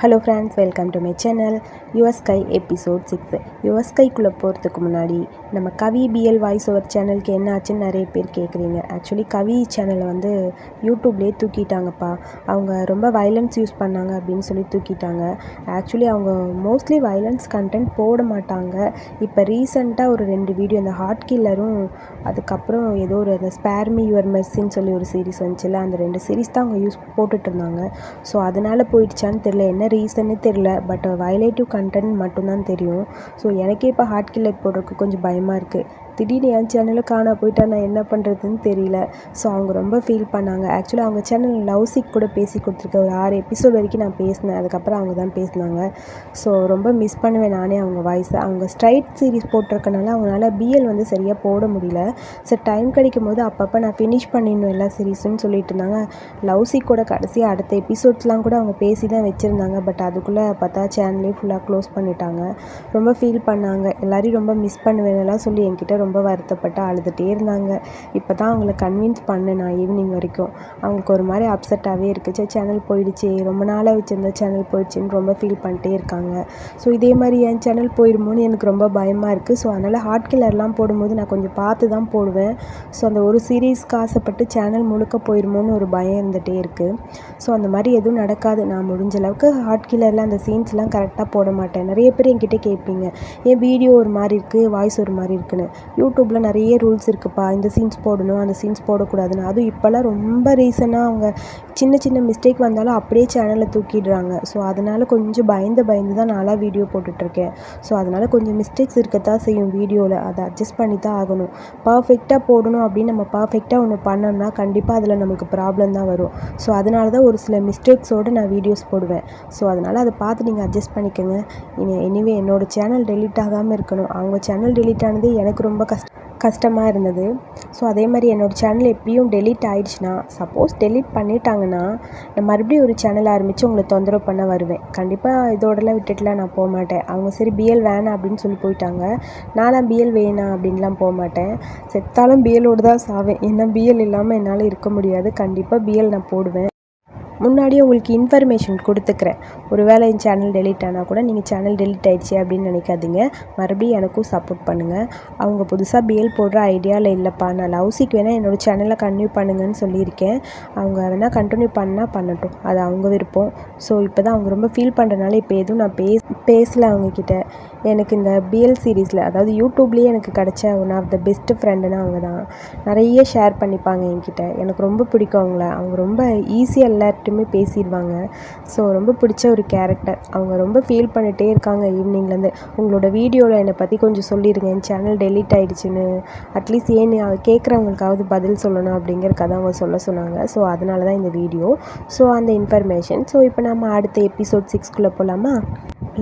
Hello friends welcome to my channel யுஎஸ்கை episode six யுஎஸ்கைக்குள்ளே போகிறதுக்கு முன்னாடி நம்ம கவி பிஎல் வாய்ஸ் ஓவர் சேனலுக்கு என்ன ஆச்சுன்னு நிறைய பேர் கேட்குறீங்க ஆக்சுவலி கவி சேனலை வந்து யூடியூப்லேயே தூக்கிட்டாங்கப்பா. அவங்க ரொம்ப வயலன்ஸ் யூஸ் பண்ணாங்க அப்படின்னு சொல்லி தூக்கிட்டாங்க. ஆக்சுவலி அவங்க மோஸ்ட்லி வயலன்ஸ் கண்டென்ட் போட மாட்டாங்க. இப்போ ரீசெண்டாக ஒரு ரெண்டு வீடியோ அந்த ஹார்ட் கில்லரும் அதுக்கப்புறம் ஏதோ ஒரு அந்த ஸ்பேர்மி யுவர் மெஸ்ஸின்னு சொல்லி ஒரு சீரிஸ் வந்துச்சுல அந்த ரெண்டு சீரிஸ் தான் அவங்க யூஸ் போட்டுட்ருந்தாங்க ஸோ அதனால் போயிடுச்சான்னு தெரில என்ன ரீசன்னே தெரில பட் வயலேட்டிவ் கண்டென்ட் மட்டும்தான் தெரியும். ஸோ எனக்கே இப்போ ஹார்ட் கில்லர் போடுறதுக்கு கொஞ்சம் பயமாக இருக்குது திடீர்னு என் சேனலில் காண போயிட்டா நான் என்ன பண்ணுறதுன்னு தெரியல. ஸோ அவங்க ரொம்ப ஃபீல் பண்ணாங்க. ஆக்சுவலாக அவங்க சேனல் லவ் சிக் கூட பேசி கொடுத்துருக்கேன் ஒரு ஆறு எபிசோட் வரைக்கும் நான் பேசினேன். அதுக்கப்புறம் அவங்க தான் பேசினாங்க. ஸோ ரொம்ப மிஸ் பண்ணுவேன் நானே அவங்க வாய்ஸை அவங்க ஸ்ட்ரைட் சீரிஸ் போட்டிருக்கனால அவங்களால பிஎல் வந்து சரியாக போட முடியல. ஸோ டைம் கிடைக்கும் போது அப்பப்போ நான் ஃபினிஷ் பண்ணிடணும் எல்லா சீரீஸ்னு சொல்லிட்டு இருந்தாங்க. லவ் சிக்கோட கடைசியாக அடுத்த எபிசோட்ஸ்லாம் கூட அவங்க பேசி தான் வச்சுருந்தாங்க. பட் அதுக்குள்ளே பார்த்தா சேனலே ஃபுல்லாக க்ளோஸ் பண்ணிட்டாங்க. ரொம்ப ஃபீல் பண்ணாங்க. எல்லோரையும் ரொம்ப மிஸ் பண்ணுவேனெல்லாம் சொல்லி என்கிட்ட ரொம்ப வருத்தப்பட்டு அழுதுகிட்டே இருந்தாங்க. இப்போ தான் அவங்கள கன்வின்ஸ் பண்ணேன் நான் ஈவினிங் வரைக்கும். அவங்களுக்கு ஒரு மாதிரி அப்செட்டாகவே இருக்குது சேனல் போயிடுச்சு. ரொம்ப நாளாக வச்சுருந்த சேனல் போயிடுச்சுன்னு ரொம்ப ஃபீல் பண்ணிட்டே இருக்காங்க. ஸோ இதே மாதிரி என் சேனல் போயிடுமோன்னு எனக்கு ரொம்ப பயமாக இருக்குது ஸோ அதனால் ஹார்ட் கில்லர்லாம் போடும்போது நான் கொஞ்சம் பார்த்து தான் போடுவேன். ஸோ அந்த ஒரு சீரீஸ்க்கு ஆசைப்பட்டு சேனல் முழுக்க போயிடுமோன்னு ஒரு பயம் இருந்துகிட்டே இருக்குது ஸோ அந்த மாதிரி எதுவும் நடக்காது. நான் முடிஞ்ச அளவுக்கு ஹார்ட் கில்லரில் அந்த சீன்ஸ்லாம் கரெக்டாக போட மாட்டேன். நிறைய பேர் என்கிட்ட கேட்பீங்க ஏன் வீடியோ ஒரு மாதிரி இருக்குது வாய்ஸ் ஒரு மாதிரி இருக்குன்னு. யூடியூப்பில் நிறைய ரூல்ஸ் இருக்குதுப்பா இந்த சீன்ஸ் போடணும் அந்த சீன்ஸ் போடக்கூடாதுன்னு. அதுவும் இப்போல்லாம் ரொம்ப ரீசனாக அவங்க சின்ன சின்ன மிஸ்டேக் வந்தாலும் அப்படியே சேனலை தூக்கிடுறாங்க. ஸோ அதனால் கொஞ்சம் பயந்து பயந்து தான் நானாக வீடியோ போட்டுட்ருக்கேன். ஸோ அதனால் கொஞ்சம் மிஸ்டேக்ஸ் இருக்கத்தான் செய்யும் வீடியோவில் அதை அட்ஜஸ்ட் பண்ணி தான் ஆகணும். பர்ஃபெக்டாக போடணும் அப்படின்னு நம்ம பர்ஃபெக்டாக ஒன்று பண்ணோம்னா கண்டிப்பாக அதில் நமக்கு ப்ராப்ளம் தான் வரும். ஸோ அதனால தான் ஒரு சில மிஸ்டேக்ஸோடு நான் வீடியோஸ் போடுவேன். ஸோ அதனால் அதை பார்த்து நீங்கள் அட்ஜஸ்ட் பண்ணிக்கோங்க. இனி எனிவே என்னோடய சேனல் டெலிட் ஆகாமல் இருக்கணும். அவங்க சேனல் டெலிட் ஆனது எனக்கு ரொம்ப கஷ்டமாக இருந்தது. ஸோ அதே மாதிரி என்னோடய சேனல் எப்படியும் டெலீட் ஆகிடுச்சுன்னா சப்போஸ் டெலீட் பண்ணிட்டாங்கன்னா நான் மறுபடியும் ஒரு சேனல் ஆரம்பித்து உங்களை தொந்தரவு பண்ண வருவேன். கண்டிப்பாக இதோடலாம் விட்டுட்டுலாம் நான் போக மாட்டேன். அவங்க சரி பிஎல் வேணாம் அப்படின்னு சொல்லி போயிட்டாங்க. நானும் பிஎல் வேணாம் அப்படின்லாம் போக மாட்டேன். செத்தாலும் பிஎலோடு தான் சாவேன். ஏன்னா பிஎல் இல்லாமல் என்னால் இருக்க முடியாது. கண்டிப்பாக பிஎல் நான் போடுவேன். முன்னாடியே உங்களுக்கு இன்ஃபர்மேஷன் கொடுத்துக்கிறேன். ஒரு வேளை என் சேனல் டெலிட் ஆனால் கூட நீங்கள் சேனல் டெலிட் ஆயிடுச்சு அப்படின்னு நினைக்காதீங்க. மறுபடியும் எனக்கும் சப்போர்ட் பண்ணுங்கள் அவங்க புதுசாக பிஎல் போடுற ஐடியாவில் இல்லைப்பா நான் லவ்சிக்கு வேணால் என்னோடய சேனலை கன்டினியூ பண்ணுங்கன்னு சொல்லியிருக்கேன். அவங்க வேணால் கண்டினியூ பண்ணால் பண்ணட்டும். அது அவங்க விருப்பம். ஸோ இப்போ தான் அவங்க ரொம்ப ஃபீல் பண்ணுறதுனால இப்போ எதுவும் நான் பேச பேசலை அவங்கக்கிட்ட எனக்கு இந்த பிஎல் சீரீஸில் அதாவது யூடியூப்லேயே எனக்கு கிடச்ச ஒன் ஆஃப் த பெஸ்ட்டு ஃப்ரெண்டுனா அவங்க தான். நிறைய ஷேர் பண்ணிப்பாங்க என்கிட்ட. எனக்கு ரொம்ப பிடிக்கும் அவங்கள. அவங்க ரொம்ப ஈஸியாக எல்லார்ட்டையுமே பேசிடுவாங்க. ஸோ ரொம்ப பிடிச்ச ஒரு கேரக்டர் அவங்க ரொம்ப ஃபீல் பண்ணிகிட்டே இருக்காங்க ஈவினிங்லேருந்து உங்களோட வீடியோவில் என்னை பற்றி கொஞ்சம் சொல்லிடுங்க என் சேனல் டெலிட் ஆகிடுச்சின்னு அட்லீஸ்ட் ஏன் கேட்குறவங்களுக்காவது பதில் சொல்லணும் அப்படிங்கிறக்காக அவங்க சொல்ல சொன்னாங்க. ஸோ அதனால தான் இந்த வீடியோ ஸோ அந்த இன்ஃபர்மேஷன் ஸோ இப்போ நம்ம அடுத்த எபிசோட் சிக்ஸ்குள்ளே போகலாமா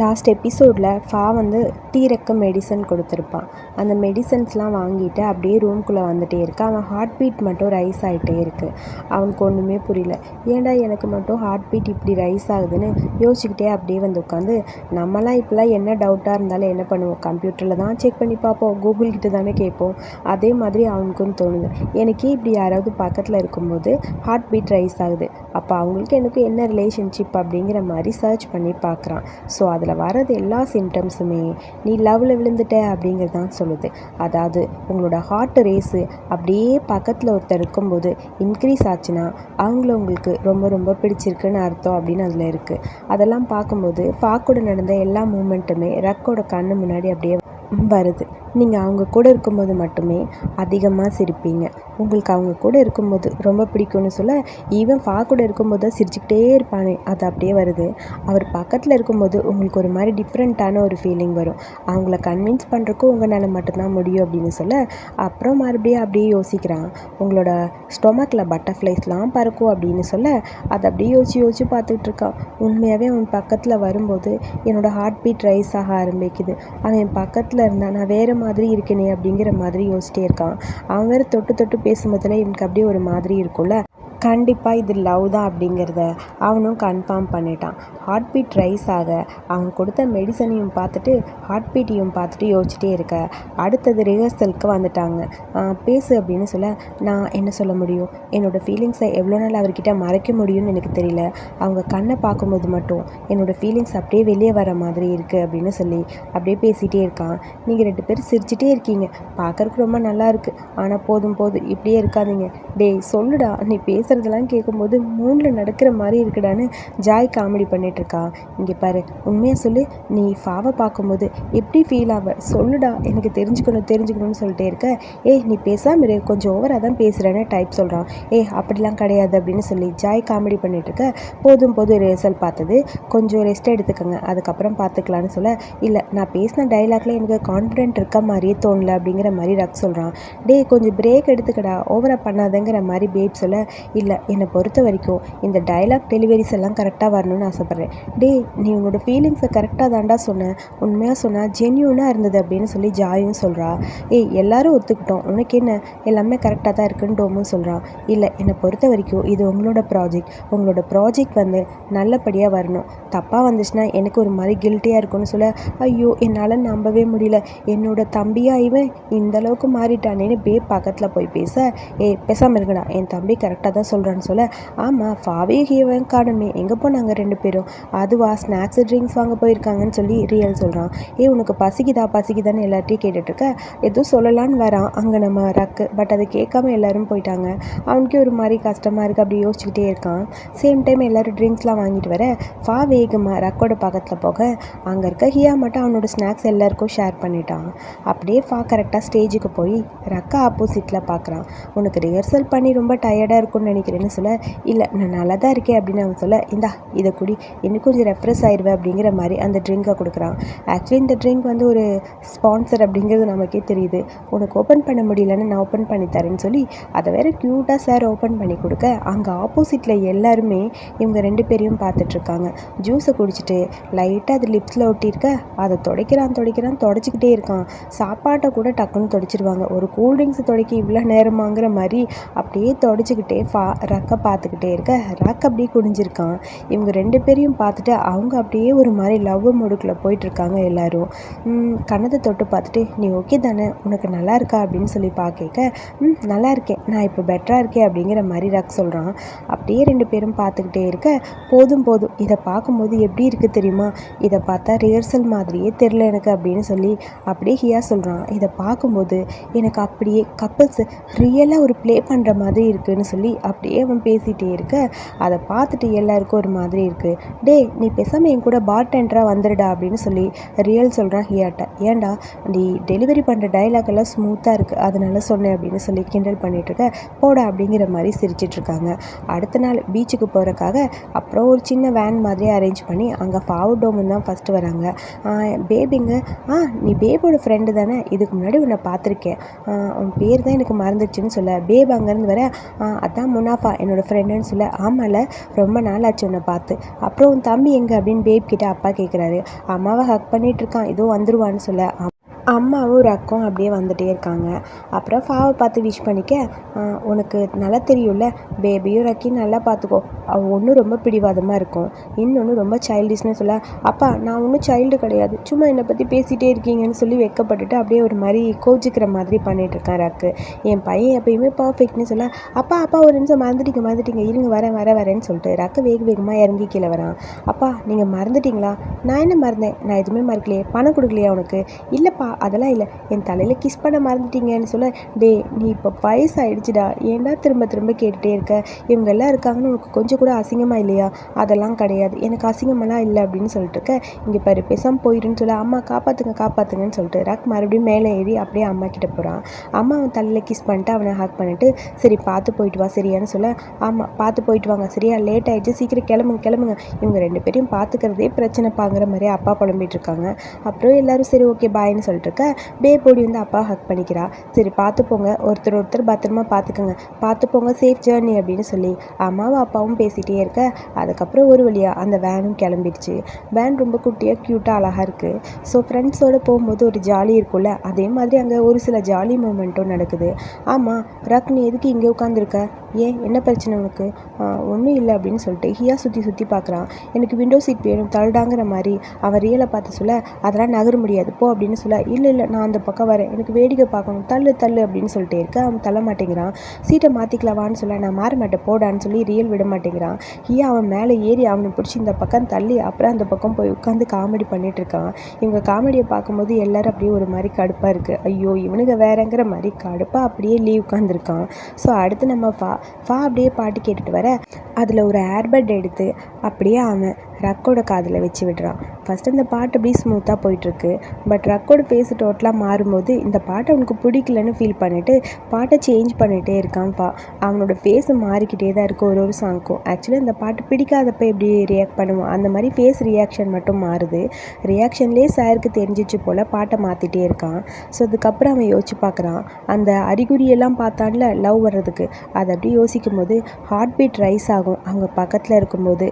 லாஸ்ட் எபிசோடில் ஃபா வந்து டீரக்க மெடிசன் கொடுத்துருப்பான். அந்த மெடிசன்ஸ்லாம் வாங்கிட்டு அப்படியே ரூம்குள்ளே வந்துகிட்டே இருக்கு. அவன் ஹார்ட் பீட் மட்டும் ரைஸ் ஆகிட்டே இருக்குது அவனுக்கு ஒன்றுமே புரியல. ஏன்டா எனக்கு மட்டும் ஹார்ட் பீட் இப்படி ரைஸ் ஆகுதுன்னு யோசிச்சுக்கிட்டே அப்படியே வந்து உட்காந்து நம்மலாம் இப்போலாம் என்ன டவுட்டாக இருந்தாலும் என்ன பண்ணுவோம்? கம்ப்யூட்டரில் தான் செக் பண்ணி பார்ப்போம். கூகுள் கிட்ட தானே கேட்போம். அதே மாதிரி அவனுக்கும் தோணுது. எனக்கே இப்படி யாராவது பக்கத்தில் இருக்கும்போது ஹார்ட் பீட் ரைஸ் ஆகுது? அப்போ அவங்களுக்கு எனக்கு என்ன ரிலேஷன்ஷிப் அப்படிங்கிற மாதிரி சர்ச் பண்ணி பார்க்குறான். ஸோ அதில் வர்றது எல்லா சிம்டம்ஸுமே நீ லவ்வில் விழுந்துட்ட அப்படிங்கிறது தான் சொல்லுது. அதாவது உங்களோட ஹார்ட் ரேஸு அப்படியே பக்கத்தில் ஒருத்தர் இருக்கும்போது இன்க்ரீஸ் ஆச்சுன்னா அவங்கள உங்களுக்கு ரொம்ப ரொம்ப பிடிச்சிருக்குன்னு அர்த்தம் அப்படின்னு அதில் இருக்குது அதெல்லாம் பார்க்கும்போது ஃபாக்கோட நடந்த எல்லா மூமெண்ட்டுமே ரக்கோட கண்ணு முன்னாடி அப்படியே வருது. நீங்கள் அவங்க கூட இருக்கும்போது மட்டுமே அதிகமாக சிரிப்பீங்க. உங்களுக்கு அவங்க கூட இருக்கும்போது ரொம்ப பிடிக்கும்னு சொல்ல ஈவன் ஃபா கூட இருக்கும்போது தான் சிரிச்சுக்கிட்டே இருப்பானே அது அப்படியே வருது. அவர் பக்கத்தில் இருக்கும்போது உங்களுக்கு ஒரு மாதிரி டிஃப்ரெண்ட்டான ஒரு ஃபீலிங் வரும். அவங்கள கன்வின்ஸ் பண்ணுறக்கும் உங்களால் மட்டும்தான் முடியும் அப்படின்னு சொல்ல அப்புறம் மறுபடியும் அப்படியே யோசிக்கிறான் உங்களோட ஸ்டொமக்கில் பட்டர்ஃப்ளைஸ்லாம் பறக்கும் அப்படின்னு சொல்ல அதை அப்படியே யோசிச்சு யோசிச்சு பார்த்துக்கிட்டு இருக்கான். உண்மையாகவே அவன் பக்கத்தில் வரும்போது என்னோடய ஹார்ட் பீட் ரைஸ் ஆக ஆரம்பிக்குது. அவன் பக்கத்தில் இருந்தால் நான் வேறு மாதிரி இருக்கேனே அப்படிங்கிற மாதிரி யோசிச்சிட்டே இருக்கான். அவன் வேறு தொட்டு தொட்டு பேசும்போதெல்லாம் இவனுக்கு அப்படியே ஒரு மாதிரி இருக்கும்ல. கண்டிப்பாக இது லவ் தான் அப்படிங்கிறத அவனும் கன்ஃபார்ம் பண்ணிட்டான். ஹார்ட் பீட் ரைஸ் ஆக அவன் கொடுத்த மெடிசனையும் பார்த்துட்டு ஹார்ட் பீட்டையும் பார்த்துட்டு யோசிச்சுட்டே இருக்க. அடுத்தது ரிஹர்சலுக்கு வந்துட்டாங்க. பேசு அப்படின்னு சொல்ல நான் என்ன சொல்ல முடியும்? என்னோடய ஃபீலிங்ஸை எவ்வளோ நாள் அவர்கிட்ட மறைக்க முடியும்னு எனக்கு தெரியல. அவங்க கண்ணை பார்க்கும்போது மட்டும் என்னோடய ஃபீலிங்ஸ் அப்படியே வெளியே வர மாதிரி இருக்குது அப்படின்னு சொல்லி அப்படியே பேசிகிட்டே இருக்கான். நீங்கள் ரெண்டு பேரும் சிரிச்சிட்டே இருக்கீங்க. பார்க்கறக்கு ரொம்ப நல்லா இருக்குது ஆனால் போதும் போதும். இப்படியே இருக்காதீங்க. டேய் சொல்லுடா. நீ பேசுகிறதெல்லாம் கேட்கும்போது மூணில் நடக்கிற மாதிரி இருக்குடான்னு ஜாய் காமெடி பண்ணிகிட்ருக்கா. இங்கே பாரு உண்மையாக சொல்லு நீ ஃபாவை பார்க்கும்போது எப்படி ஃபீல் ஆவ? சொல்லுடா எனக்கு தெரிஞ்சுக்கணும் தெரிஞ்சுக்கணும்னு சொல்லிட்டே இருக்க. ஏய் நீ பேசாமல் இரு கொஞ்சம் ஓவராக தான் பேசுகிறேன்னு டைப் சொல்கிறான் ஏய் அப்படிலாம் கிடையாது அப்படின்னு சொல்லி ஜாய் காமெடி பண்ணிகிட்ருக்க. போதும் போதும் ரிஹர்சல் பார்த்தது. கொஞ்சம் ரெஸ்ட் எடுத்துக்கோங்க அதுக்கப்புறம் பார்த்துக்கலான்னு சொல்ல. இல்லை நான் பேசின டைலாக்ல எனக்கு கான்ஃபிடென்ட் இருக்க மாதிரியே தோணல அப்படிங்கிற மாதிரி ரக் சொல்கிறான் டேய் கொஞ்சம் பிரேக் எடுத்துக்கடா ஓவராக பண்ணாதங்கிற மாதிரி பேப் சொல்ல. இல்லை என்னை பொறுத்த வரைக்கும் இந்த டைலாக் டெலிவரிஸ் எல்லாம் கரெக்டாக வரணும்னு ஆசைப்பட்றேன். டே நீ உன்னோட ஃபீலிங்ஸை கரெக்டாக தாண்டா சொன்னேன் உண்மையாக சொன்னால் ஜென்யூனாக இருந்தது அப்படின்னு சொல்லி ஜாயும் சொல்கிறா ஏய் எல்லாரும் ஒத்துக்கிட்டோம். உனக்கு என்ன? எல்லாமே கரெக்டாக தான் இருக்குன்னு டோமும் சொல்கிறான் இல்லை என்னை பொறுத்த வரைக்கும் இது உங்களோட ப்ராஜெக்ட் உங்களோட ப்ராஜெக்ட் வந்து நல்லபடியாக வரணும். தப்பாக வந்துச்சுன்னா எனக்கு ஒரு மாதிரி கில்ட்டியாக இருக்கும்னு சொல்ல ஐயோ என்னால் நம்பவே முடியல. என்னோட தம்பியா இவன்? இந்த அளவுக்கு மாறிட்டானேன்னு பே பக்கத்தில் போய் பேச. ஏ பேசாமல் இருக்கடா என் தம்பி கரெக்டாக தான் சொல்கிறான்னு சொல்ல ஆமாம் ஃபாவே ஹீவன் காணுமே எங்கே போனாங்க ரெண்டு பேரும்? அதுவா? ஸ்நாக்ஸ் ட்ரிங்க்ஸ் வாங்க போயிருக்காங்கன்னு சொல்லி ரியல் சொல்கிறான் ஏ உனக்கு பசிக்குதா? பசிக்குதான்னு எல்லார்ட்டையும் கேட்டுட்ருக்க. எதுவும் சொல்லலான்னு வரான். அங்கே நம்ம ரக்கு. பட் அதை கேட்காம எல்லாரும் போயிட்டாங்க. அவனுக்கே ஒரு மாதிரி கஷ்டமாக இருக்குது அப்படி யோசிச்சுக்கிட்டே இருக்கான். சேம் டைம் எல்லோரும் ட்ரிங்க்ஸ்லாம் வாங்கிட்டு வர ஃபா வேகமாக ரக்கோட பக்கத்தில் போக அங்கே இருக்க ஹியா மட்டும் அவனோட ஸ்நாக்ஸ் எல்லாருக்கும் ஷேர் பண்ணிட்டான். அப்படியே ஃபா கரெக்டாக ஸ்டேஜுக்கு போய் ரக்கா ஆப்போசிட்டில் பார்க்குறான் உனக்கு ரிஹர்சல் பண்ணி ரொம்ப டயர்டாக இருக்கும்னு பண்ணிக்கிறேன்னு சொல்ல இல்லை நான் நல்லா தான் இருக்கேன் அப்படின்னு அவன் சொல்ல இந்தா இதை குடி. இன்னும் கொஞ்சம் ரெஃப்ரெஷ் ஆயிடுவேன் அப்படிங்கிற மாதிரி அந்த ட்ரிங்கை கொடுக்குறான். ஆக்சுவலி இந்த ட்ரிங்க் வந்து ஒரு ஸ்பான்சர் அப்படிங்கிறது நமக்கே தெரியுது. உனக்கு ஓப்பன் பண்ண முடியலன்னு நான் ஓப்பன் பண்ணி தரேன்னு சொல்லி அதை வேற க்யூட்டாக சார் ஓப்பன் பண்ணி கொடுக்க அங்கே ஆப்போசிட்டில் எல்லாருமே இவங்க ரெண்டு பேரையும் பார்த்துட்ருக்காங்க ஜூஸை குடிச்சிட்டு லைட்டாக அது லிப்ஸில் ஒட்டியிருக்க அதை துடைக்கிறான் துடைக்கிறான் தொடச்சிக்கிட்டே இருக்கான். சாப்பாட்டை கூட டக்குன்னு துடைச்சிடுவாங்க ஒரு கூல்ட்ரிங்க்ஸ் துடைக்க இவ்வளோ நேரமாங்கிற மாதிரி அப்படியே தொடச்சிக்கிட்டே ஃபா ரக்கை பார்த்துக்கிட்டே இருக்க. ரக் அப்படியே குடிஞ்சிருக்கான் இவங்க ரெண்டு பேரையும் பார்த்துட்டு அவங்க அப்படியே ஒரு மாதிரி லவ் முடுக்கில் போயிட்டுருக்காங்க எல்லாரும். கணத்தை தொட்டு பார்த்துட்டு நீ ஓகே தானே? உனக்கு நல்லா இருக்கா? அப்படின்னு சொல்லி பார்க்க ம் நல்லா இருக்கேன். நான் இப்போ பெட்டராக இருக்கேன். அப்படிங்கிற மாதிரி ரக் சொல்கிறான் அப்படியே ரெண்டு பேரும் பார்த்துக்கிட்டே இருக்க. போதும் போதும். இதை பார்க்கும்போது எப்படி இருக்குது தெரியுமா? இதை பார்த்தா ரிஹர்சல் மாதிரியே தெரில எனக்கு. அப்படின்னு சொல்லி அப்படியே ஹியா சொல்கிறான் இதை பார்க்கும்போது எனக்கு அப்படியே கப்பல்ஸ் ரியலாக ஒரு ப்ளே பண்ணுற மாதிரி இருக்குதுன்னு சொல்லி அப்படியே அவன் பேசிகிட்டே இருக்க. அதை பார்த்துட்டு எல்லாருக்கும் ஒரு மாதிரி இருக்குது டே நீ பேசாமல் என் கூட பார்டெண்டராக வந்துடுடா அப்படின்னு சொல்லி ரியல் சொல்கிறான் ஹியாட்ட. ஏன்டா நீ டெலிவரி பண்ணுற டைலாக் எல்லாம் ஸ்மூத்தாக இருக்குது அதனால சொன்னேன் அப்படின்னு சொல்லி கிண்டல் பண்ணிகிட்ருக்க போடா அப்படிங்கிற மாதிரி சிரிச்சிட்ருக்காங்க அடுத்த நாள் பீச்சுக்கு போகிறக்காக அப்புறம் ஒரு சின்ன வேன் மாதிரி அரேஞ்ச் பண்ணி அங்கே ஃபாவு டோமன் தான் ஃபஸ்ட்டு வராங்க. பேபிங்க ஆ நீ பேபோட ஃப்ரெண்டு தானே? இதுக்கு முன்னாடி உன்னை பார்த்துருக்கேன். உன் பேர் தான் எனக்கு மறந்துடுச்சுன்னு சொல்ல. பேப் அங்கேருந்து வர. அதான் முனாஃபா என்னோடய ஃப்ரெண்டுன்னு சொல்ல ஆமாம்ல ரொம்ப நாள் ஆச்சு உன்னை பார்த்து. அப்புறம் உன் தம்பி எங்கே அப்படின்னு பேப் கிட்ட அப்பா கேட்குறாரு அம்மாவை ஹக் பண்ணிகிட்ருக்கான் ஏதோ வந்துருவான்னு சொல்ல அம்மாவும் ரக்கும் அப்படியே வந்துகிட்டே இருக்காங்க. அப்புறம் ஃபாவை பார்த்து விஷ் பண்ணிக்க உனக்கு நல்லா தெரியும்ல பேபியும் ரக்கியும் நல்லா பார்த்துக்கோ. அவள் ஒன்றும் ரொம்ப பிடிவாதமாக இருக்கும். இன்னொன்று ரொம்ப சைல்டிஷ்னு சொல்ல அப்பா நான் ஒன்றும் சைல்டு கிடையாது. சும்மா என்னை பற்றி பேசிகிட்டே இருக்கீங்கன்னு சொல்லி வெக்கப்பட்டுட்டு அப்படியே ஒரு மாதிரி கோச்சிக்கிற மாதிரி பண்ணிகிட்ருக்கான் ரக்கு. என் பையன் எப்பயுமே பர்ஃபெக்ட்னு சொல்ல அப்பா அப்பா ஒரு நிமிஷம் மறந்துட்டீங்க மறந்துட்டீங்க. இருங்க வரேன் வர வரேன்னு சொல்லிட்டு ரக்கு வேக வேகமாக இறங்கி கீழே வரான். அப்பா நீங்கள் மறந்துட்டீங்களா? நான் என்ன மறந்தேன்? நான் எதுவுமே மறக்கலையே. பணம் கொடுக்கலையா உனக்கு? இல்லைப்பா அதெல்லாம் இல்லை. என் தலையில் கிஸ் பண்ண மறந்துட்டீங்கன்னு சொல்ல டே நீ இப்போ வயசாகிடுச்சுடா ஏன்டா திரும்ப திரும்ப கேட்டுகிட்டே இருக்க? இவங்க எல்லாம் இருக்காங்கன்னு உனக்கு கொஞ்சம் கூட அசிங்கமாக இல்லையா? அதெல்லாம் கிடையாது. எனக்கு அசிங்கமெல்லாம் இல்லை அப்படின்னு சொல்லிட்டு இருக்க. இங்கே பாரு பேசாமல் போயிடுன்னு சொல்ல அம்மா காப்பாற்றுங்க காப்பாற்றுங்கன்னு சொல்லிட்டு ரக் மறுபடியும் மேலே ஏறி அப்படியே அம்மா கிட்டே போகிறான் அம்மா அவன் தலையில் கிஸ் பண்ணிட்டு அவனை ஹாக் பண்ணிட்டு சரி பார்த்து போயிட்டு வா சரியான்னு சொல்ல. ஆமாம் பார்த்து போயிட்டு வாங்க சரியா? லேட் ஆகிடுச்சு சீக்கிரம் கிளம்புங்க கிளம்புங்க. இவங்க ரெண்டு பேரையும் பார்த்துக்கிறதே பிரச்சனை பாங்கிற மாதிரி அப்பா புலம்பிகிட்டு இருக்காங்க. அப்புறம் எல்லோரும் சரி ஓகே பாய்னு சொல்லிட்டு இருக்க பே போடி வந்து அப்பா ஹக் பண்ணிக்கிறா. சரி பார்த்து போங்க. ஒருத்தர் ஒருத்தர் பத்திரமா பார்த்துக்கோங்க. பார்த்து போங்க சேஃப் ஜேர்னி அப்படின்னு சொல்லி. அம்மாவும் அப்பாவும் பேசிகிட்டே இருக்க. அதுக்கப்புறம் ஒரு வழியாக அந்த வேனும் கிளம்பிடுச்சு. வேன் ரொம்ப குட்டியாக க்யூட்டாக அழகாக இருக்குது ஸோ ஃப்ரெண்ட்ஸோடு போகும்போது ஒரு ஜாலி இருக்கும்ல? அதே மாதிரி அங்கே ஒரு சில ஜாலி மூமெண்ட்டும் நடக்குது. ஆமாம் ரக் நீ எதுக்கு இங்கே உட்காந்துருக்க ஏன்? என்ன பிரச்சனை உனக்கு? ஒன்றும் இல்லை அப்படின்னு சொல்லிட்டு ஹியா சுற்றி சுற்றி பார்க்குறான் எனக்கு விண்டோ சீட் வேணும் தள்ளுடாங்கிற மாதிரி. அவன் ரியலை பார்த்து சொல்ல அதெல்லாம் நகர முடியாது. போ அப்படின்னு சொல்ல இல்லை இல்லை நான் அந்த பக்கம் வரேன். எனக்கு வேடிக்கை பார்க்கணும். தள்ளு தள்ளு அப்படின்னு சொல்லிட்டு இருக்கேன். அவன் தள்ள மாட்டேங்கிறான். சீட்டை மாற்றிக்கலாவான்னு சொல்ல நான் மாற மாட்டேன். போடான்னு சொல்லி ரியல் விட மாட்டேங்கிறான். ஹியா அவன் மேலே ஏறி அவனை பிடிச்சி இந்த பக்கம் தள்ளி அப்புறம் அந்த பக்கம் போய் உட்காந்து காமெடி பண்ணிட்டு இருக்கான். இவங்க காமெடியை பார்க்கும்போது எல்லாரும் அப்படியே ஒரு மாதிரி கடுப்பாக இருக்குது ஐயோ இவனுங்க வேறங்கிற மாதிரி கடுப்பாக அப்படியே லீவ் உட்காந்துருக்கான் ஸோ அடுத்து நம்ம ஃபா ஃபா அப்படியே பாட்டு கேட்டுட்டு வர அதில் ஒரு ஏர்பட் எடுத்து அப்படியே அவன் ரக்கோட காதில் வச்சு விடுறான். ஃபஸ்ட்டு அந்த பாட்டு அப்படியே ஸ்மூத்தாக போயிட்டுருக்கு பட் ரக்கோட ஃபேஸ் டோட்டலாக மாறும்போது இந்த பாட்டை அவனுக்கு பிடிக்கலன்னு ஃபீல் பண்ணிவிட்டு பாட்டை சேஞ்ச் பண்ணிகிட்டே இருக்கான்ப்பா. அவனோட ஃபேஸ் மாறிக்கிட்டே தான் இருக்கும் ஒரு ஒரு சாங்க்கும் ஆக்சுவலி அந்த பாட்டு பிடிக்காதப்ப எப்படி ரியாக்ட் பண்ணுவான் அந்த மாதிரி ஃபேஸ் ரியாக்ஷன் மட்டும் மாறுது. ரியாக்ஷன்லேயே சாருக்கு தெரிஞ்சிச்சு போல் பாட்டை மாற்றிட்டே இருக்கான். ஸோ அதுக்கப்புறம் அவன் யோசிச்சு பார்க்குறான் அந்த அறிகுறியெல்லாம் பார்த்தான்ல லவ் வர்றதுக்கு. அதை அப்படியே யோசிக்கும் போது ஹார்ட் பீட் ரைஸ் ஆகும். அவங்க பக்கத்தில் இருக்கும்போது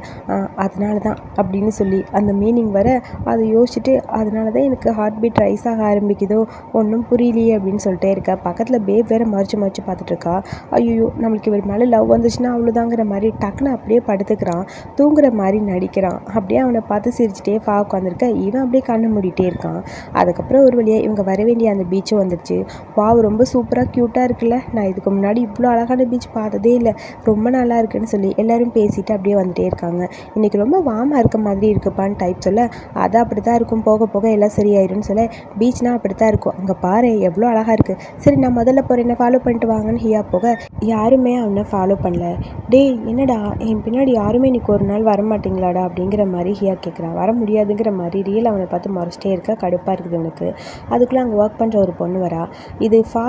அதனால தான் அப்படின்னு சொல்லி அந்த மீனிங் வர அதை யோசிச்சுட்டு அதனால தான் எனக்கு ஹார்ட் பீட் ரைஸ் ஆக ஆரம்பிக்குதோ? ஒன்றும் புரியலையே அப்படின்னு சொல்லிட்டே இருக்கா. பக்கத்தில் பேப் வேறு மறைச்சு மறைச்சு பார்த்துட்ருக்கா ஐயோ நம்மளுக்கு இவர் மேலே லவ் வந்துச்சுன்னா அவ்வளோதாங்கிற மாதிரி டக்குன்னு அப்படியே படுத்துக்கிறான். தூங்குற மாதிரி நடிக்கிறான். அப்படியே அவனை பார்த்து சிரிச்சிட்டே ஃபா உட்காந்துருக்க இவன் அப்படியே கண்ணு மூடிட்டே இருக்கான். அதுக்கப்புறம் ஒரு வழியாக இவங்க வர வேண்டிய அந்த பீச்சும் வந்துடுச்சு வாவ் ரொம்ப சூப்பராக க்யூட்டாக இருக்குல்ல. நான் இதுக்கு முன்னாடி இவ்வளோ அழகான பீச் பார்த்ததே இல்லை. ரொம்ப நல்லா இருக்குன்னு சொல்லி எல்லோரும் பேசிட்டு அப்படியே வந்துட்டே இருக்காங்க. இன்றைக்கி ரொம்ப வாமாக இருக்க மாதிரி இருக்குப்பான்னு டைப் சொல்ல அது அப்படி தான் இருக்கும். போக போக எல்லாம் சரியாயிரும்னு சொல்ல பீச்னால் அப்படி தான் இருக்கும். அங்கே பாரு எவ்வளோ அழகாக இருக்குது சரி நான் முதல்ல போகிறேன் என்ன ஃபாலோ பண்ணிட்டு வாங்கன்னு ஹியா போக யாருமே அவனை ஃபாலோ பண்ணல. டேய் என்னடா என் பின்னாடி யாருமே இன்னைக்கு ஒரு நாள் வர மாட்டீங்களாடா அப்படிங்கிற மாதிரி ஹியா கேட்குறான் வர முடியாதுங்கிற மாதிரி ரியல் அவனை பார்த்து மறைச்சிட்டே இருக்க கடுப்பாக இருக்குது எனக்கு அதுக்குள்ளே அங்கே ஒர்க் பண்ணுற ஒரு பொண்ணு வரா. இது ஃபா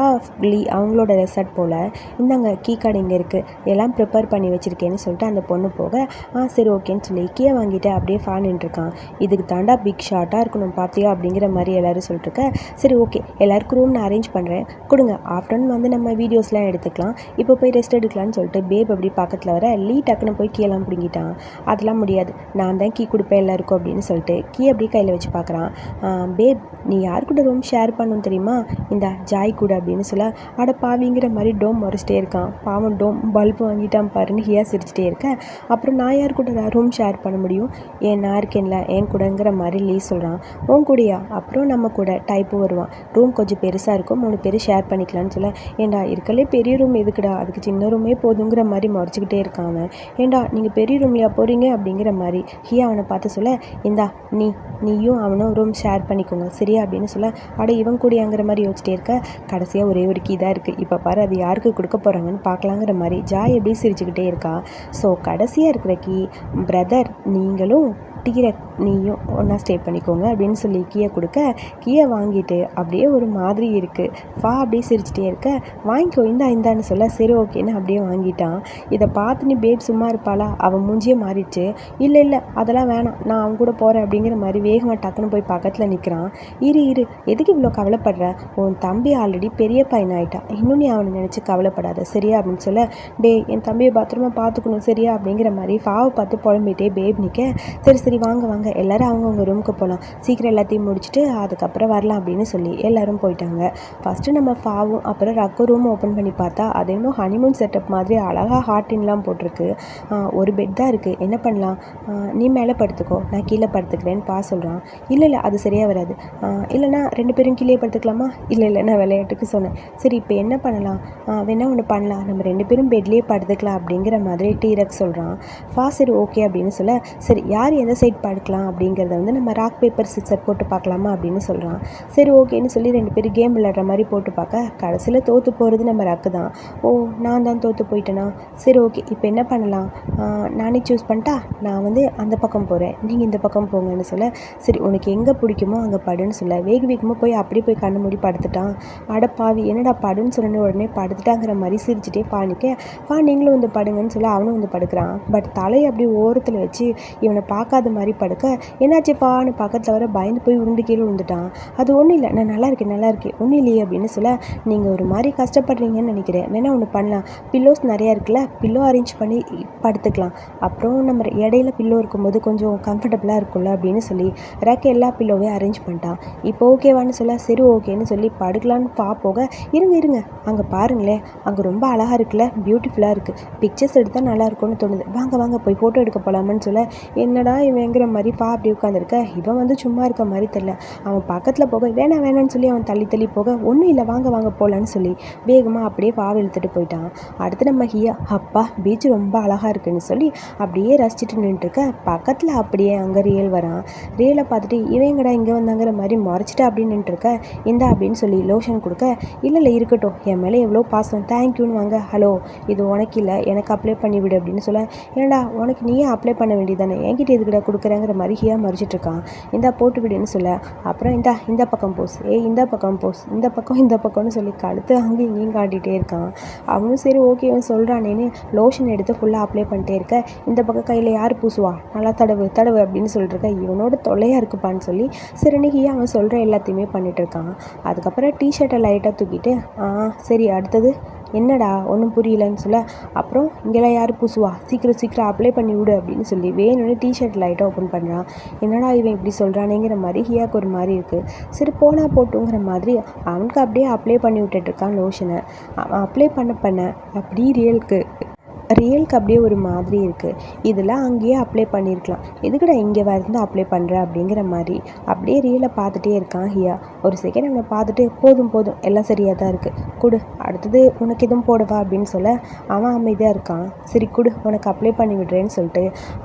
லீ அவங்களோட ரெசார்ட் போல். இந்தாங்க கீ கார்டு இங்கே இருக்குது எல்லாம் ப்ரிப்பேர் பண்ணி வச்சுருக்கேன்னு சொல்லிட்டு அந்த பொண்ணு போக ஆ சரி ஓகேன்னு சொல்லி கீயை வாங்கிட்டு அப்படியே ஃபா நின்றுருக்கான் இதுக்கு தாண்டா பிக் ஷார்ட்டாக இருக்கணும் பார்த்தியா அப்படிங்கிற மாதிரி எல்லோரும் சொல்லிட்டுருக்க சரி ஓகே. எல்லாருக்கும் ரூம் நான் அரேஞ்ச் பண்ணுறேன் கொடுங்க. ஆஃப்டர்நூன் வந்து நம்ம வீடியோஸ்லாம் எடுத்துக்கலாம். இப்போ போய் ரெஸ்ட் எடுக்கலாம்னு சொல்லிட்டு பேப் அப்படி பக்கத்தில் வர லீ டக்குன்னு போய் கீழே பிடுங்கிட்டான். அதெல்லாம் முடியாது. நான் தான் கீ கொடுப்பேன் எல்லாருக்கும் அப்படின்னு சொல்லிட்டு கீ அப்படியே கையில் வச்சு பார்க்குறான். பேப் நீ யார் கூட ரூம் ஷேர் பண்ணணும் தெரியுமா? இந்த ஜாய் கூட அப்படின்னு சொல்ல அட பாவிங்கிற மாதிரி டோம் மறைச்சிட்டே இருக்கான். பாவம் டோம் பல்பு வாங்கிட்டான் பாருன்னு ஹியா சிரிச்சிட்டே இருக்கேன் அப்புறம் நான் யார் கூட ரூம் ஷேர் பண்ண முடியும்? ஏன் நான் இருக்கேன்ல என் கூடங்கிற மாதிரி லீ சொல்கிறான் உன் கூடயா? அப்புறம் நம்ம கூட. டைப்பு வருவான். ரூம் கொஞ்சம் பெருசாக இருக்கும். மூணு பேர் ஷேர் பண்ணிக்கலாம்னு சொல்ல ஏண்டா இருக்கலே பெரிய ரூம் எதுக்குடா? அதுக்கு சின்ன ரூமே போதுங்கிற மாதிரி மறைச்சிக்கிட்டே இருக்கான் அவன். ஏண்டா நீங்கள் பெரிய ரூம்லையா போகிறீங்க அப்படிங்கிற மாதிரி. ஹியா அவனை பார்த்து சொல்ல இந்தா நீ நீயும் அவனும் ரூம் ஷேர் பண்ணிக்கோங்க. சரியா? அப்படின்னு சொல்ல அட இவன் கூடியாங்கிற மாதிரி யோசிச்சிட்டே இருக்க. கடைசியாக ஒரே ஒரு கீ தான் இருக்குது இப்போ பாரு அது யாருக்கு கொடுக்க போகிறாங்கன்னு பார்க்கலாங்கிற மாதிரி ஜாய் எப்படி சிரிச்சுக்கிட்டே இருக்கா. ஸோ கடைசியாக இருக்கிற கீ பிரதர் நீங்களும் டீரை நீயும் ஒன்றா ஸ்டே பண்ணிக்கோங்க அப்படின்னு சொல்லி கீயை கொடுக்க கீயை வாங்கிட்டு அப்படியே ஒரு மாதிரி இருக்குது ஃபா அப்படியே சிரிச்சிட்டே இருக்க. வாங்கிக்கோ இந்தா இந்தான்னு சொல்ல சரி ஓகேன்னு அப்படியே வாங்கிட்டான். இதை பார்த்து நீ பேப் சும்மா இருப்பாளா? அவன் மூஞ்சியே மாறிடுச்சு. இல்லை இல்லை அதெல்லாம் வேணாம். நான் அவன் கூட போகிறேன் அப்படிங்கிற மாதிரி வேகமாக டக்குன்னு போய் பக்கத்தில் நிற்கிறான் இரு இரு எதுக்கு இவ்வளோ கவலைப்படுற? உன் தம்பி ஆல்ரெடி பெரிய பையன் ஆகிட்டான் இன்னும் நீ அவனை நினச்சி கவலைப்படாத சரியா? அப்படின்னு சொல்ல டே என் தம்பியை பத்திரமா பார்த்துக்கணும் சரியா? அப்படிங்கிற மாதிரி ஃபாவை பார்த்து புலம்பிட்டே பேப் நிற்க சரி சரி வாங்க வாங்க. எல்லோரும் அவங்கவுங்க ரூமுக்கு போகலாம் சீக்கிரம் எல்லாத்தையும் முடிச்சுட்டு அதுக்கப்புறம் வரலாம் அப்படின்னு சொல்லி எல்லோரும் போயிட்டாங்க. ஃபஸ்ட்டு நம்ம ஃபாவும் அப்புறம் ரக்கு ரூம் ஓப்பன் பண்ணி பார்த்தா அது இன்னும் ஹனிமூன் செட்டப் மாதிரி அழகாக ஹார்டின்லாம் போட்டிருக்கு. ஒரு பெட் தான் இருக்குது என்ன பண்ணலாம்? நீ மேலே படுத்துக்கோ. நான் கீழே படுத்துக்கிறேன்னு பா சொல்கிறான் இல்லை இல்லை அது சரியாக வராது. இல்லைனா ரெண்டு பேரும் கீழே படுத்துக்கலாமா? இல்லை இல்லை நான் விளையாட்டுக்கு சொன்னேன். சரி இப்போ என்ன பண்ணலாம்? வேணால் ஒன்று பண்ணலாம். நம்ம ரெண்டு பேரும் பெட்லேயே படுத்துக்கலாம் அப்படிங்கிற மாதிரி டீரக் சொல்கிறான் ஃபா சரி ஓகே அப்படின்னு சொல்ல சரி யார் எந்த சைட் பார்க்கலாம் அப்படிங்கிறத வந்து நம்ம ராக் பேப்பர் சிக்ஸர் போட்டு பார்க்கலாமா அப்படின்னு சொல்கிறான் சரி ஓகேன்னு சொல்லி ரெண்டு பேரும் கேம் விளையாடுற மாதிரி போட்டு பார்க்க கடைசியில் தோற்று போகிறது நம்ம ரக்கு தான். ஓ நான் தான் தோற்று போயிட்டேனா? சரி ஓகே இப்போ என்ன பண்ணலாம்? நானே சூஸ் பண்ணிட்டா? நான் வந்து அந்த பக்கம் போகிறேன் நீங்கள் இந்த பக்கம் போங்கன்னு சொல்ல சரி உனக்கு எங்கே பிடிக்குமோ அங்கே படுன்னு சொல்ல வேக வேகமாக போய் அப்படியே போய் கண்ணு மூடி படுத்துட்டான். அடப்பாவி என்னடா படுன்னு சொன்னே உடனே படுத்துட்டாங்கிற மாதிரி சிரிச்சிட்டே பாணிக்க பா நீங்களும் வந்து படுங்கன்னு சொல்ல அவனும் வந்து படுக்கிறான். பட் தலையை அப்படியே ஓரத்தில் வச்சு இவனை பார்க்காத இல்லாத மாதிரி படுக்க என்னாச்சுப்பான்னு பக்கத்தில் வர பயந்து போய் உருண்டு கீழே விழுந்துட்டான். அது ஒன்றும் இல்லை நான் நல்லா இருக்கேன் நல்லா இருக்கேன். ஒன்றும் இல்லையே அப்படின்னு சொல்ல நீங்கள் ஒரு மாதிரி கஷ்டப்படுறீங்கன்னு நினைக்கிறேன். வேணால் ஒன்று பண்ணலாம். பில்லோஸ் நிறையா இருக்குல்ல பில்லோ அரேஞ்ச் பண்ணி படுத்துக்கலாம். அப்புறம் நம்ம இடையில பில்லோ இருக்கும்போது கொஞ்சம் கம்ஃபர்டபுளாக இருக்கும்ல அப்படின்னு சொல்லி ரேக் எல்லா பில்லோவையும் அரேஞ்ச் பண்ணிட்டான். இப்போ ஓகேவான்னு சொல்ல சரி ஓகேன்னு சொல்லி படுக்கலான்னு பா போக இருங்க இருங்க. அங்கே பாருங்களேன். அங்கே ரொம்ப அழகாக இருக்குல்ல பியூட்டிஃபுல்லாக இருக்குது பிக்சர்ஸ் எடுத்தால் நல்லா இருக்கும்னு தோணுது. வாங்க வாங்க போய் ஃபோட்டோ எடுக்க போகலாமான்னு சொல்ல என்னடா வேங்குற மாதிரி பா அப்படி உட்காந்துருக்க இவன் வந்து சும்மா இருக்க மாதிரி தெரில அவன் பக்கத்தில் போக வேணாம் வேணான்னு சொல்லி அவன் தள்ளி தள்ளி போக ஒன்றும் இல்லை வாங்க வாங்க போகலான்னு சொல்லி வேகமாக அப்படியே பாவை இழுத்துட்டு போயிட்டான். அடுத்து நம்ம ஹியா அப்பா பீச் ரொம்ப அழகாக இருக்குன்னு சொல்லி அப்படியே ரசிச்சுட்டு நின்றுருக்க பக்கத்தில் அப்படியே அங்கே ரியல் வரான். ரியலை பார்த்துட்டு இவங்கடா இங்கே வந்தாங்கிற மாதிரி முறைச்சிட்டு அப்படின்னு நின்றுருக்க இந்தா அப்படின்னு சொல்லி லோஷன் கொடுக்க. இல்லை இல்லை இருக்கட்டும். என் மேலே எவ்வளோ பாசம். தேங்க்யூன்னு வாங்க. ஹலோ இது உனக்கு இல்லை. எனக்கு அப்ளை பண்ணிவிடு அப்படின்னு சொல்ல. ஏன்டா உனக்கு நீயே அப்ளை பண்ண வேண்டியதானே என்கிட்ட இதுக்கிட்ட கொடுக்குறேங்கிற மாதிரி ஹியா மறிஞ்சிட்டுருக்கான் இந்தா போட்டு விடுன்னு சொல்ல அப்புறம் இந்தா இந்த பக்கம் போஸ். ஏய் இந்த பக்கம் போஸ். இந்த பக்கம் இந்த பக்கம்னு சொல்லி கழுத்து அங்கேயும் இங்கேயும் காட்டிகிட்டே இருக்கான். அவனும் சரி ஓகே அவன் சொல்கிறானேன்னு லோஷன் எடுத்து ஃபுல்லாக அப்ளை பண்ணிட்டே இருக்க. இந்த பக்கம் கையில் யார் பூசுவா? நல்லா தடவு தடவு அப்படின்னு சொல்லிட்டு இருக்க இவனோட தொல்லையாக இருக்குப்பான்னு சொல்லி சரி ஹியா அவன் சொல்கிற எல்லாத்தையுமே பண்ணிகிட்ருக்கான் இருக்கான் அதுக்கப்புறம் டிஷர்ட்டை லைட்டாக தூக்கிட்டு ஆ சரி அடுத்தது? என்னடா ஒன்றும் புரியலன்னு சொல்ல அப்புறம் இங்கெல்லாம் யார் பூசுவா? சீக்கிரம் சீக்கிரம் அப்ளை பண்ணி விடு அப்படின்னு சொல்லி வேணும்னு டிஷர்ட் லைட்டாக ஓப்பன் பண்ணுறான் என்னடா இவன் இப்படி சொல்கிறானேங்கிற மாதிரி ஹியாக்கு ஒரு மாதிரி இருக்குது சரி போனால் போட்டுங்கிற மாதிரி அவனுக்கு அப்படியே அப்ளை பண்ணி விட்டுட்டு இருக்கான் லோஷனை. அவன் அப்ளை பண்ண பண்ண அப்படி ரியலுக்கு ரியலுக்கு அப்படியே ஒரு மாதிரி இருக்குது இதெல்லாம் அங்கேயே அப்ளை பண்ணியிருக்கலாம் எதுக்குடா இங்கே வந்து அப்ளை பண்ணுற அப்படிங்கிற மாதிரி. அப்படியே ரியலை பார்த்துட்டே இருக்கான் ஹியா. ஒரு செகண்ட் அவனை பார்த்துட்டு போதும் போதும். எல்லாம் சரியாக தான் இருக்குது கொடு. அடுத்தது உனக்கு எதுவும் போடவா? அப்படின்னு சொல்ல அவன் அமைதியாக இருக்கான். சரி கொடு. உனக்கு அப்ளை பண்ணி விடுறேன்னு சொல்லிட்டு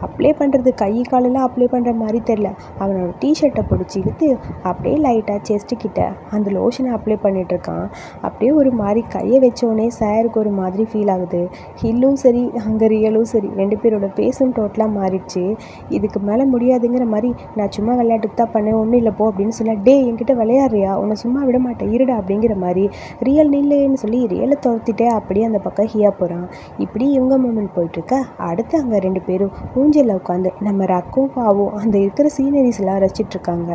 அப்ளை பண்ணுறது கை காலெல்லாம் அப்ளை பண்ணுற மாதிரி தெரில அவனோட டிஷர்ட்டை பிடிச்சி இழுத்து அப்படியே லைட்டாக செஸ்ட்டு கிட்ட அந்த லோஷனை அப்ளை பண்ணிட்டு இருக்கான். அப்படியே ஒரு மாதிரி கையை வச்சோடனே சாருக்கு ஒரு மாதிரி ஃபீல் ஆகுது. ஹில்லும் சரி சரி அங்கே ரியலும் சரி ரெண்டு பேரோட ஃபேஸும் டோட்டலாக மாறிடுச்சு. இதுக்கு மேலே முடியாதுங்கிற மாதிரி நான் சும்மா விளையாட்டுக்கு தான் பண்ணேன் ஒன்றும் இல்லை போ அப்படின்னு சொல்ல டே என்கிட்ட விளையாடுறியா? உன்னை சும்மா விட மாட்டேன் இருடா அப்படிங்கிற மாதிரி ரியல் நில்லேன்னு சொல்லி ரியலை துரத்திட்டே அப்படியே அந்த பக்கம் ஹியா போகிறான் இப்படி இவங்க மூமெண்ட் போயிட்டுருக்க அடுத்து அங்கே ரெண்டு பேரும் ஊஞ்சலில் உட்காந்து நம்ம ரக்கும் பாவும் அந்த இருக்கிற சீனரிஸ் எல்லாம் ரசிச்சிட்ருக்காங்க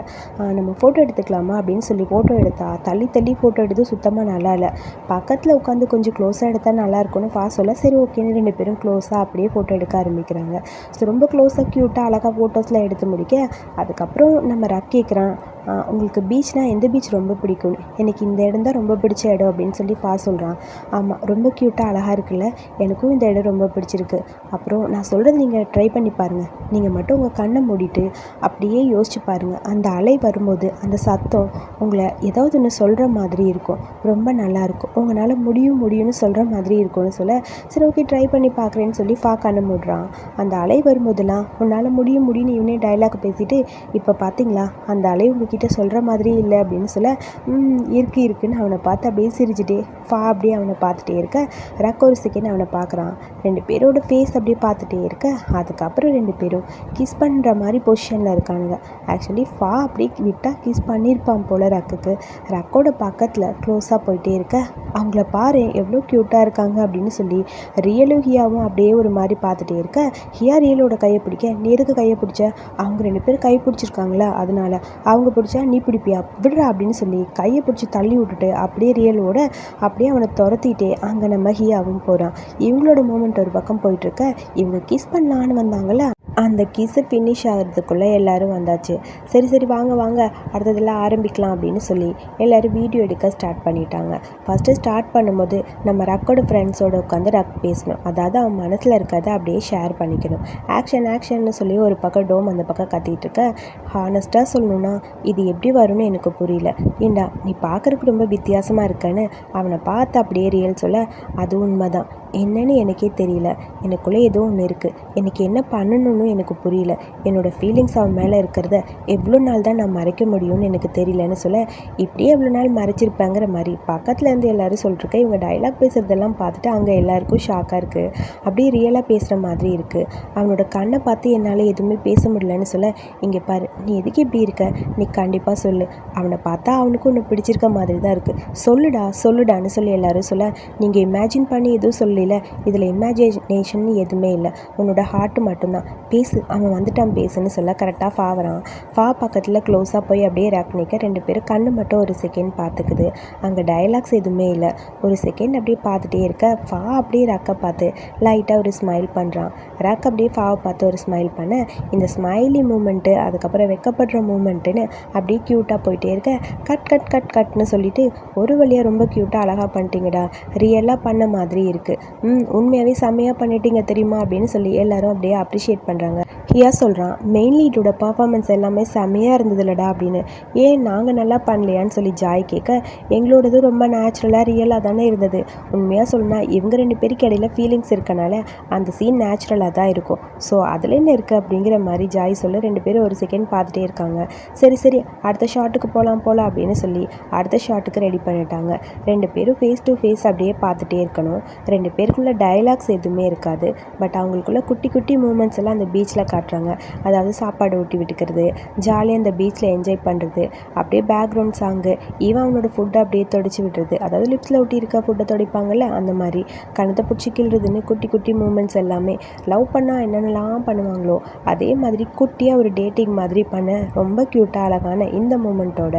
நம்ம ஃபோட்டோ எடுத்துக்கலாமா? அப்படின்னு சொல்லி ஃபோட்டோ எடுத்தா தள்ளி தள்ளி ஃபோட்டோ எடுத்து சுத்தமாக நல்லா இல்லை. பக்கத்தில் உட்காந்து கொஞ்சம் க்ளோஸாக எடுத்தால் நல்லா இருக்கும்னு ஃபா சொல்ல சரி ஓகேன்னு ரெண்டு பேரும் க்ளோஸாக அப்படியே ஃபோட்டோ எடுக்க ஆரம்பிக்கிறாங்க. ஸோ ரொம்ப க்ளோஸாக க்யூட்டாக அழகாக ஃபோட்டோஸ்லாம் எடுத்து முடிக்க அதுக்கப்புறம் நம்ம ரக் கேட்குறான் உங்களுக்கு பீச்னால் எந்த பீச் ரொம்ப பிடிக்கும்? எனக்கு இந்த இடம் தான் ரொம்ப பிடிச்ச இடம் அப்படின்னு சொல்லி பா சொல்கிறான் ஆமாம் ரொம்ப க்யூட்டாக அழகாக இருக்குல்ல? எனக்கும் இந்த இடம் ரொம்ப பிடிச்சிருக்கு. அப்புறம் நான் சொல்கிறது நீங்கள் ட்ரை பண்ணி பாருங்கள் நீங்கள் மட்டும் உங்கள் கண்ணை மூடிட்டு அப்படியே யோசிச்சு பாருங்கள் அந்த அலை வரும்போது அந்த சத்தம் உங்களை ஏதாவது ஒன்று சொல்கிற மாதிரி இருக்கும். ரொம்ப நல்லாயிருக்கும் உங்களால் முடியும் முடியும்னு சொல்கிற மாதிரி இருக்கும்னு சொல்ல சரி ஓகே ட்ரை பண்ணி பார்க்குறேன்னு சொல்லி பா கண்ணை மூடுறான். அந்த அலை வரும்போதெல்லாம் உன்னால் முடியும் முடியும்னு இவனே டைலாக் பேசிட்டு இப்போ பார்த்தீங்களா அந்த அலை உங்ககிட்ட என்கிட்ட சொல்கிற மாதிரி இல்லை அப்படின்னு சொல்ல இருக்கு இருக்குன்னு அவனை பார்த்து அப்படியே சிரிச்சுட்டே ஃபா அப்படியே அவனை பார்த்துட்டே இருக்க. ரக் ஒரு செகண்ட் அவனை பார்க்குறான். ரெண்டு பேரோட ஃபேஸ் அப்படியே பார்த்துட்டே இருக்க. அதுக்கப்புறம் ரெண்டு பேரும் கிஸ் பண்ணுற மாதிரி பொசிஷனில் இருக்கானுங்க. ஆக்சுவலி ஃபா அப்படியே விட்டால் கிஸ் பண்ணியிருப்பான் போல் ரக்குக்கு. ரக்கோட பக்கத்தில் க்ளோஸாக போயிட்டே இருக்க. அவங்கள பாரு எவ்வளோ க்யூட்டாக இருக்காங்க அப்படின்னு சொல்லி ரியலும் ஹியாவும் அப்படியே ஒரு மாதிரி பார்த்துட்டே இருக்க. ஹியா ரியலோட கையை பிடிக்க நீ எதுக்கு கையை பிடிச்ச? அவங்க ரெண்டு பேரும் கை பிடிச்சிருக்காங்களா? அதனால அவங்க பிடிச்ச நீ பிடிப்பியா? விடுறா அப்படின்னு சொல்லி கையை பிடிச்சி தள்ளி விட்டுட்டு அப்படியே ரியலோட அப்படியே அவனை துரத்திட்டே அங்கே நம்ம ஹியாவும் போகிறான். இவங்களோட மூமெண்ட் ஒரு பக்கம் போயிட்டுருக்க இவங்க கிஸ் பண்ணலான்னு வந்தாங்கல்ல? அந்த கிஸ்ஸு ஃபினிஷ் ஆகிறதுக்குள்ளே எல்லோரும் வந்தாச்சு. சரி சரி வாங்க வாங்க அடுத்ததெல்லாம் ஆரம்பிக்கலாம் அப்படின்னு சொல்லி எல்லோரும் வீடியோ எடுக்க ஸ்டார்ட் பண்ணிட்டாங்க. ஃபஸ்ட்டு ஸ்டார்ட் பண்ணும்போது நம்ம ரக்கோட ஃப்ரெண்ட்ஸோட உட்காந்து ரக் பேசணும். அதாவது அவன் மனசில் இருக்கிறத அப்படியே ஷேர் பண்ணிக்கணும். ஆக்ஷன் ஆக்ஷன்னு சொல்லி ஒரு பக்கம் டோம் அந்த பக்கம் கத்திகிட்டு இருக்க ஹானஸ்ட்டாக சொல்லணுன்னா இது எப்படி வரும்னு எனக்கு புரியல. ஏண்டா நீ பார்க்குறக்கு ரொம்ப வித்தியாசமாக இருக்கன்னு அவனை பார்த்து அப்படியே ரியல் சொல்ல அது உண்மைதான். என்னன்னு எனக்கே தெரியல. எனக்குள்ளே ஏதோ ஒன்று இருக்குது எனக்கு என்ன பண்ணணும்னு எனக்கு புரியல. என்னோடய ஃபீலிங்ஸ் அவன் மேலே இருக்கிறத எவ்வளோ நாள் தான் நான் மறைக்க முடியும்னு எனக்கு தெரியலன்னு சொல்ல இப்படியே எவ்வளோ நாள் மறைச்சிருப்பாங்கிற மாதிரி பக்கத்தில் இருந்து எல்லோரும் சொல்லிருக்கேன் இவங்க டைலாக் பேசுகிறதெல்லாம் பார்த்துட்டு அங்கே எல்லாருக்கும் ஷாக்காக இருக்குது அப்படியே ரியலாக பேசுகிற மாதிரி இருக்குது அவனோட கண்ணை பார்த்து என்னால் எதுவுமே பேச முடியலன்னு சொல்ல இங்கே பாரு நீ எதுக்கு இப்படி இருக்க? நீ கண்டிப்பாக சொல்லு. அவனை பார்த்தா அவனுக்கும் ஒன்று பிடிச்சிருக்க மாதிரி தான் இருக்குது சொல்லுடா சொல்லுடான்னு சொல்லி எல்லோரும் சொல்ல நீங்கள் இமேஜின் பண்ணி எதுவும் சொல்லல. இதில் இமேஜினேஷன் எதுவுமே இல்லை. உன்னோட ஹார்ட் மட்டும்தான். பேசு அவன் வந்துட்டான் பேசுன்னு சொல்ல கரெக்டாக ஃபா வரான். ஃபா பக்கத்தில் க்ளோஸாக போய் அப்படியே ரேக் நிற்க ரெண்டு பேரும் கண்ணு மட்டும் ஒரு செகண்ட் பார்த்துக்குது. அங்கே டயலாக்ஸ் எதுவுமே இல்லை. ஒரு செகண்ட் அப்படியே பார்த்துட்டே இருக்க. ஃபா அப்படியே ரேக்கை பார்த்து லைட்டாக ஒரு ஸ்மைல் பண்ணுறான் ரேக் அப்படியே ஃபாவை பார்த்து ஒரு ஸ்மைல் பண்ண இந்த ஸ்மைலி மூமெண்ட்டு அதுக்கப்புறம் வெக்கப்படுற மூமெண்ட்டுன்னு அப்படியே க்யூட்டாக போயிட்டே இருக்க. கட் கட் கட் கட்னு சொல்லிட்டு ஒரு வழியாக ரொம்ப க்யூட்டாக அழகாக பண்ணிட்டீங்கடா. ரியலாக பண்ண மாதிரி இருக்குது ம் உண்மையாகவே செம்மையாக பண்ணிட்டீங்க தெரியுமா அப்படின்னு சொல்லி எல்லாரும் அப்படியே அப்ரிஷியேட் பண்ணுறாங்க ஹியா சொல்கிறான் மெயின் லீடோட பர்ஃபார்மன்ஸ் எல்லாமே செம்மையாக இருந்ததுலடா அப்படின்னு. ஏன் நாங்கள் நல்லா பண்ணலையான்னு சொல்லி ஜாய் கேட்க எங்களோடது ரொம்ப நேச்சுரலாக ரியலாக தானே இருந்தது. உண்மையாக சொல்லணும்னா இவங்க ரெண்டு பேருக்கு இடையில ஃபீலிங்ஸ் இருக்கனால அந்த சீன் நேச்சுரலாக தான் இருக்கும். ஸோ அதில் என்ன இருக்குது அப்படிங்கிற மாதிரி ஜாய் சொல்ல ரெண்டு பேரும் ஒரு செகண்ட் பார்த்துட்டே இருக்காங்க. சரி சரி அடுத்த ஷாட்டுக்கு போகலாம் போகலாம் அப்படின்னு சொல்லி அடுத்த ஷாட்டுக்கு ரெடி பண்ணிட்டாங்க. ரெண்டு பேரும் ஃபேஸ் டு ஃபேஸ் அப்படியே பார்த்துட்டே இருக்கணும். ரெண்டு பேருக்குள்ள டயலாக்ஸ் எதுவுமே இருக்காது. பட் அவங்களுக்குள்ள குட்டி குட்டி மூமெண்ட்ஸ் எல்லாம் அந்த பீச்சில் காட்டுறாங்க. அதாவது சாப்பாடு ஊட்டி விட்டுக்கிறது ஜாலியாக அந்த பீச்சில் என்ஜாய் பண்ணுறது அப்படியே பேக்ரவுண்ட் சாங்கு ஈவன் அவனோட ஃபுட்டை அப்படியே தொடச்சி விடுறது. அதாவது லிப்ஸில் ஒட்டி இருக்க ஃபுட்டை துடைப்பாங்கல்ல அந்த மாதிரி. கணத்தை பிடிச்சி கிள்றதுன்னு குட்டி குட்டி மூமெண்ட்ஸ் எல்லாமே. லவ் பண்ணால் என்னென்னலாம் பண்ணுவாங்களோ அதே மாதிரி குட்டியாக ஒரு டேட்டிங் மாதிரி பண்ண ரொம்ப க்யூட்டாக அழகான இந்த மூமெண்ட்டோட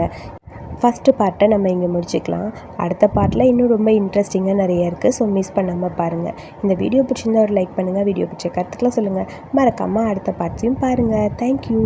ஃபஸ்ட்டு பார்ட்டை நம்ம இங்கே முடிச்சுக்கலாம். அடுத்த பார்ட்டில் இன்னும் ரொம்ப இன்ட்ரெஸ்டிங்காக நிறைய இருக்குது ஸோ மிஸ் பண்ணாமல் பாருங்கள் இந்த வீடியோ பிடிச்சிருந்தா ஒரு லைக் பண்ணுங்கள் வீடியோ பிடிச்ச கருத்துக்கெலாம் சொல்லுங்கள் மறக்காமல் அடுத்த பார்ட்ஸையும் பாருங்கள் தேங்க்யூ